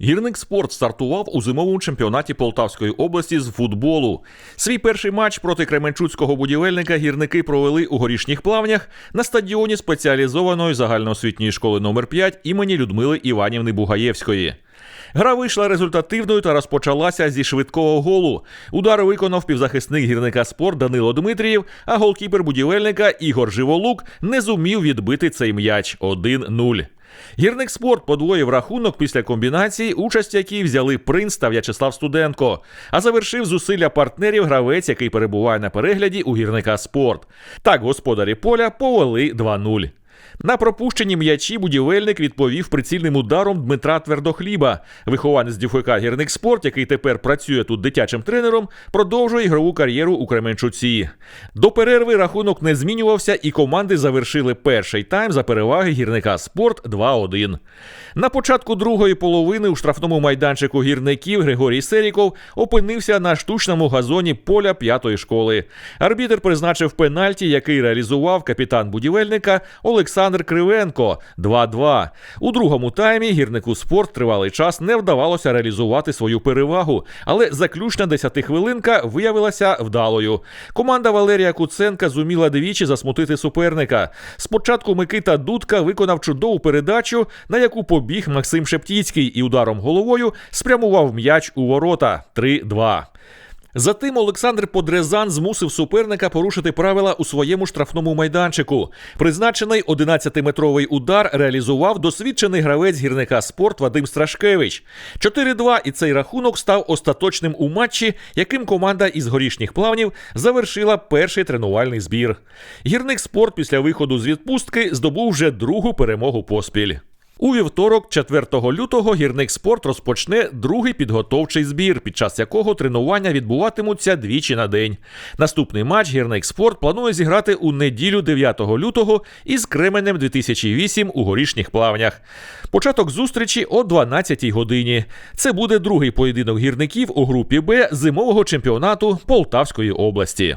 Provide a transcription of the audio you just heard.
Гірник спорт стартував у зимовому чемпіонаті Полтавської області з футболу. Свій перший матч проти Кременчуцького будівельника гірники провели у горішніх плавнях на стадіоні спеціалізованої загальноосвітньої школи номер 5 імені Людмили Іванівни Бугаєвської. Гра вийшла результативною та розпочалася зі швидкого голу. Удар виконав півзахисник гірника спорт Данило Дмитрієв, а голкіпер будівельника Ігор Живолук не зумів відбити цей м'яч 1-0. Гірник спорт подвоїв рахунок після комбінації, участь якій взяли принц та В'ячеслав Студенко. А завершив зусилля партнерів гравець, який перебуває на перегляді у гірника спорт. Так господарі поля повели 2-0. На пропущені м'ячі будівельник відповів прицільним ударом Дмитра Твердохліба. Вихованець ДЮФК «Гірник Спорт», який тепер працює тут дитячим тренером, продовжує ігрову кар'єру у Кременчуці. До перерви рахунок не змінювався, і команди завершили перший тайм за переваги гірника Спорт 2-1. На початку другої половини у штрафному майданчику гірників Григорій Серіков опинився на штучному газоні поля п'ятої школи. Арбітер призначив пенальті, який реалізував капітан будівельника Олександр Кривенко 2-2. У другому таймі гірнику спорт тривалий час не вдавалося реалізувати свою перевагу, але заключна десятихвилинка виявилася вдалою. Команда Валерія Куценка зуміла двічі засмутити суперника. Спочатку Микита Дудка виконав чудову передачу, на яку побіг Максим Шептіцький і ударом головою спрямував м'яч у ворота 3-2. Затим Олександр Подрезан змусив суперника порушити правила у своєму штрафному майданчику. Призначений 11-метровий удар реалізував досвідчений гравець гірника спорт Вадим Страшкевич. 4-2 і цей рахунок став остаточним у матчі, яким команда із горішніх плавнів завершила перший тренувальний збір. Гірник спорт після виходу з відпустки здобув вже другу перемогу поспіль. У вівторок, 4 лютого, гірник спорт розпочне другий підготовчий збір, під час якого тренування відбуватимуться двічі на день. Наступний матч гірник спорт планує зіграти у неділю 9 лютого із Кременем 2008 у горішніх плавнях. Початок зустрічі о 12 годині. Це буде другий поєдинок гірників у групі Б зимового чемпіонату Полтавської області.